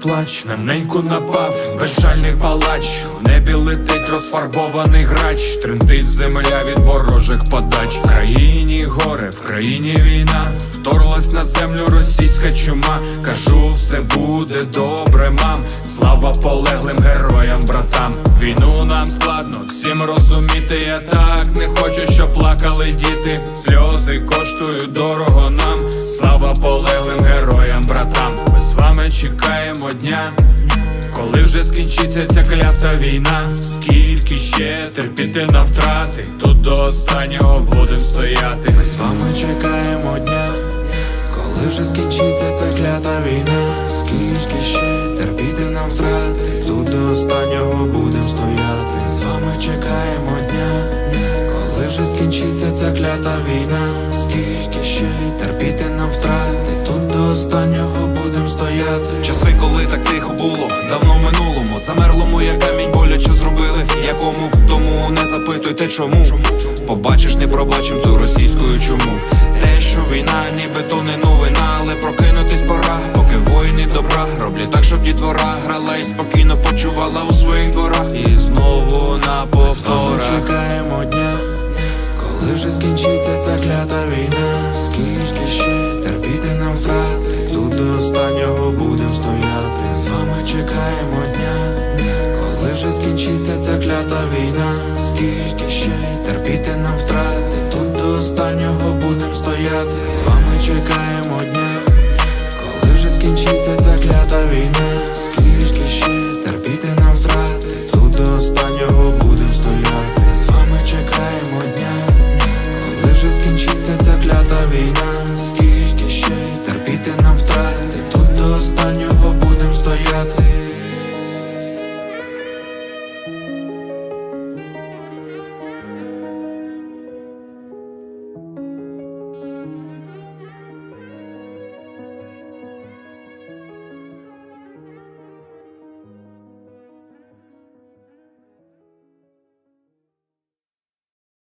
плач, на неньку напав, безжальний палач, в небі летить розфарбований грач, тремтить земля від ворожих подач. В країні горе, в країні війна, вторглась на землю російська чума. Кажу, все буде добре, мам. Слава полеглим героям, братам. Війну нам складно, всім розуміти. Я так не хочу, щоб плакали діти. Сльози коштують дорого нам. Слава полеглим героям, братам. Чекаємо дня. Коли вже скінчиться ця клята війна, скільки ще терпіти на втрати, тут до останнього будем стояти. Ми з вами чекаємо дня, коли вже скінчиться ця клята війна, скільки ще терпіти нам втрати, тут до останнього будем стояти. З вами чекаємо дня, вже скінчиться ця клята війна, скільки ще терпіти нам втрати, тут до останнього стояти. Часи, коли так тихо було, давно в минулому. Замерлому, як камінь боляче зробили. Якому? Тому не запитуйте чому. Побачиш, не пробачим ту російською чому Те, що війна, ніби то не новина Але прокинутись пора, поки воїни добра Роблять так, щоб дітвора грала і спокійно почувала у своїх дворах. І знову на повторах. Чекаємо дня, коли вже скінчиться ця клята війна, скільки чекаємо дня, коли вже скінчиться ця клята війна, скільки ще терпіти нам втрати, тут до останнього будемо стояти, з вами чекаємо дня, коли вже скінчиться ця клята війна, скільки ще терпіти нам втрати, тут до останнього будемо стояти, з вами чекаємо дня, коли вже скінчиться ця клята війна.